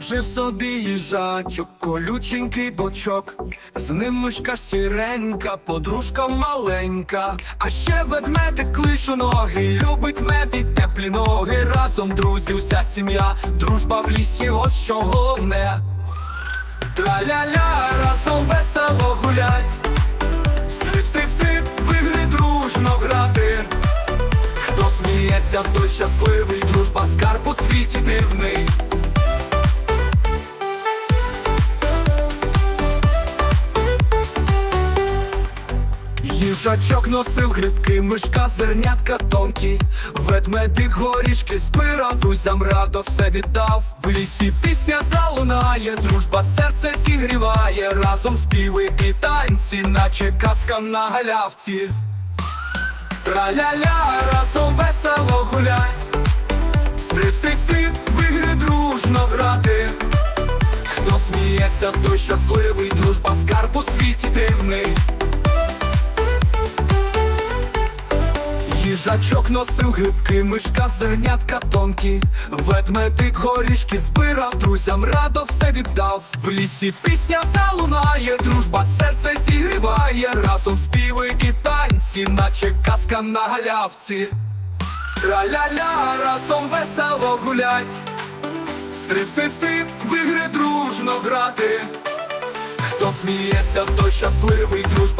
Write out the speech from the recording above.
Жив собі їжачок, колюченький бочок, з ним мишка сіренька, подружка маленька, а ще ведмедик клишоноги, любить мед і теплі ноги. Разом друзі, вся сім'я, дружба в лісі, ось що головне. Траля-ля, разом весело гулять, стрип-стрип-стрип, в ігри дружно грати. Хто сміється, той щасливий, дружба скарб у світі дивний. Їжачок носив грибки, мишка, зернятка тонкі, ведмедик горішки збирав, друзям радо все віддав. В лісі пісня залунає, дружба серце зігріває, разом співи і танці, наче казка на галявці. Траля-ля, разом весело гулять, стрип-стрип-стрип, в ігри дружно грати. Хто сміється, той щасливий, дружба скарб у світі Їжачок носив грибки, мишка, зернятка тонкі, ведмедик горішки збирав, друзям радо все віддав. В лісі пісня залунає, дружба серце зігріває, разом співи і танці, наче казка на галявці. Траля-ля, разом весело гулять, стрип-стрип-стрип, в ігри дружно грати. Хто сміється, той щасливий, дружба